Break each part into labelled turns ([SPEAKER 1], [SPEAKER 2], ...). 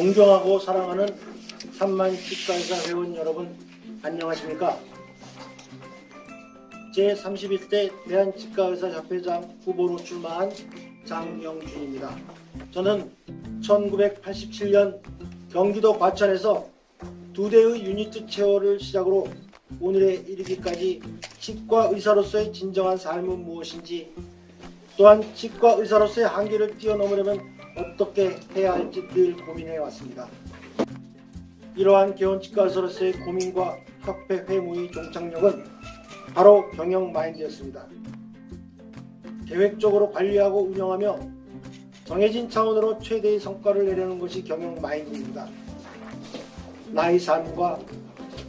[SPEAKER 1] 존경하고 사랑하는 삼만 치과의사 회원 여러분 안녕하십니까? 제31대 대한치과의사협회장 후보로 출마한 장영준입니다. 저는 1987년 경기도 과천에서 두 대의 유니트 체어를 시작으로 오늘에 이르기까지 치과 의사로서의 진정한 삶은 무엇인지 또한 치과 의사로서의 한계를 뛰어넘으려면 어떻게 해야 할지 늘 고민해 왔습니다. 이러한 개원치과 의사로서의 고민과 협회 회무의 종착역은 바로 경영 마인드였습니다. 계획적으로 관리하고 운영하며 정해진 차원으로 최대의 성과를 내려는 것이 경영 마인드입니다. 나의 삶과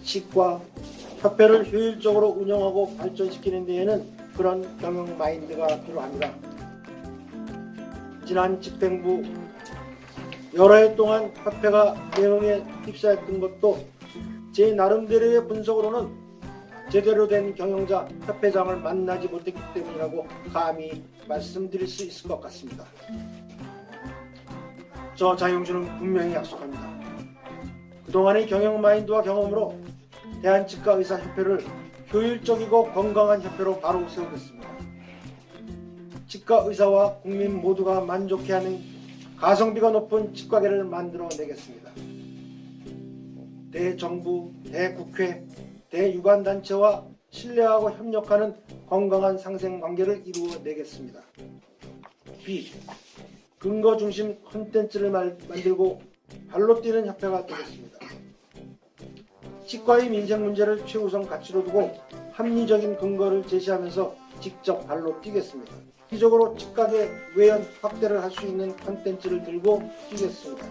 [SPEAKER 1] 치과, 협회를 효율적으로 운영하고 발전시키는 데에는 그런 경영 마인드가 필요합니다. 지난 집행부 여러 해 동안 협회가 내용에 휩싸였던 것도 제 나름대로의 분석으로는 제대로 된 경영자 협회장을 만나지 못했기 때문이라고 감히 말씀드릴 수 있을 것 같습니다. 저 장영준은 분명히 약속합니다. 그동안의 경영 마인드와 경험으로 대한치과의사협회를 효율적이고 건강한 협회로 바로 세우겠습니다. 치과 의사와 국민 모두가 만족해하는 가성비가 높은 치과계를 만들어내겠습니다. 대정부, 대국회, 대유관단체와 신뢰하고 협력하는 건강한 상생관계를 이루어내겠습니다. B. 근거 중심 콘텐츠를 말- 만들고 발로 뛰는 협회가 되겠습니다. 치과의 민생 문제를 최우선 가치로 두고 합리적인 근거를 제시하면서 직접 발로 뛰겠습니다. 기적으로 치과계 외연 확대를 할 수 있는 콘텐츠를 들고 뛰겠습니다.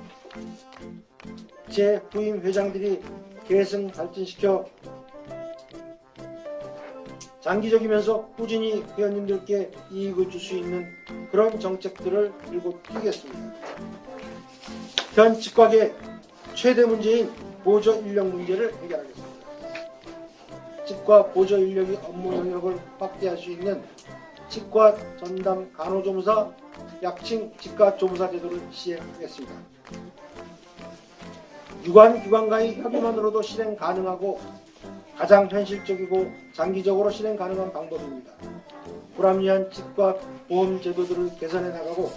[SPEAKER 1] 제 후임 회장들이 계승 발전시켜 장기적이면서 꾸준히 회원님들께 이익을 줄 수 있는 그런 정책들을 들고 뛰겠습니다. 현 치과계 최대 문제인 보조 인력 문제를 해결하겠습니다. 치과 보조 인력이 업무 영역을 확대할 수 있는 치과 전담 간호조무사, 약칭 치과 조무사 제도를 시행하겠습니다. 유관 기관과의 협의만으로도 실행 가능하고 가장 현실적이고 장기적으로 실행 가능한 방법입니다. 불합리한 치과 보험 제도들을 개선해 나가고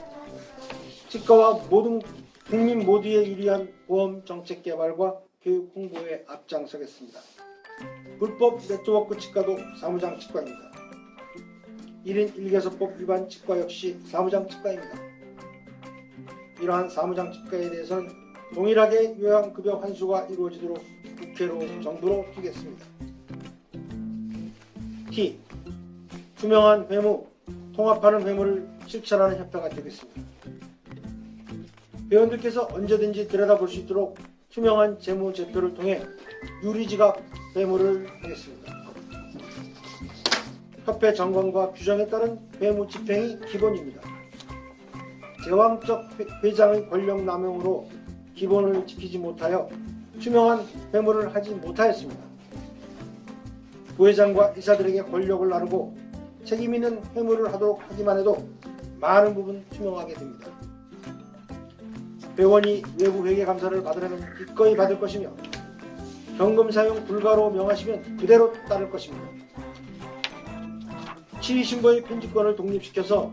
[SPEAKER 1] 치과와 모든 국민 모두에 유리한 보험 정책 개발과 교육 홍보에 앞장서겠습니다. 불법 네트워크 치과도 사무장 치과입니다. 1인 1개소법 위반 치과 역시 사무장 치과입니다. 이러한 사무장 치과에 대해서는 동일하게 요양급여 환수가 이루어지도록 국회로 정부로 두겠습니다. T. 투명한 회무, 통합하는 회무를 실천하는 협회가 되겠습니다. 회원들께서 언제든지 들여다볼 수 있도록 투명한 재무 제표를 통해 유리지각 회무를 하겠습니다. 협회 정관과 규정에 따른 회무 집행이 기본입니다. 제왕적 회- 회장의 권력 남용으로 기본을 지키지 못하여 투명한 회무를 하지 못하였습니다. 부회장과 이사들에게 권력을 나누고 책임 있는 회무를 하도록 하기만 해도 많은 부분 투명하게 됩니다. 회원이 외부 회계 감사를 받으려면 기꺼이 받을 것이며 현금 사용 불가로 명하시면 그대로 따를 것입니다. 신고의 편집권을 독립시켜서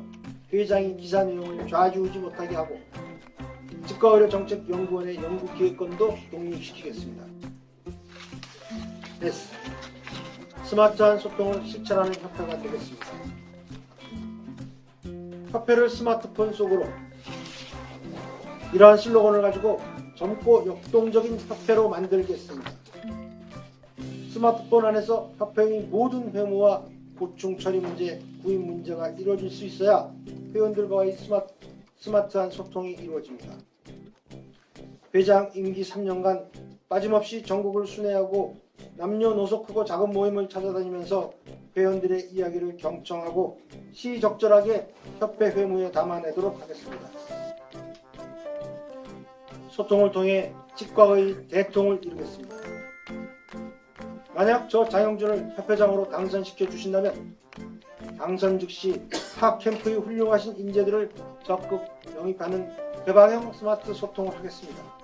[SPEAKER 1] 회장이 기사 내용을 좌지우지 못하게 하고 치과의료 정책 연구원의 연구 기획권도 독립시키겠습니다. S. 스마트한 소통을 실천하는 협회가 되겠습니다. 협회를 스마트폰 속으로 이러한 슬로건을 가지고 젊고 역동적인 협회로 만들겠습니다. 스마트폰 안에서 협회의 모든 회무와 보충 처리 문제, 구입 문제가 이루어질 수 있어야 회원들과의 스마트, 스마트 한 소통이 이루어집니다. 회장 임기 3년간 빠짐없이 전국을 순회하고 남녀노소 크고 작은 모임을 찾아다니면서 회원들의 이야기를 경청하고 시적절하게 협회 회무에 담아내도록 하겠습니다. 소통을 통해 치과의 대통을 이루겠습니다. 만약 저 장영준을 협회장으로 당선시켜 주신다면 당선 즉시 타 캠프의 훌륭하신 인재들을 적극 영입하는 개방형 스마트 소통을 하겠습니다.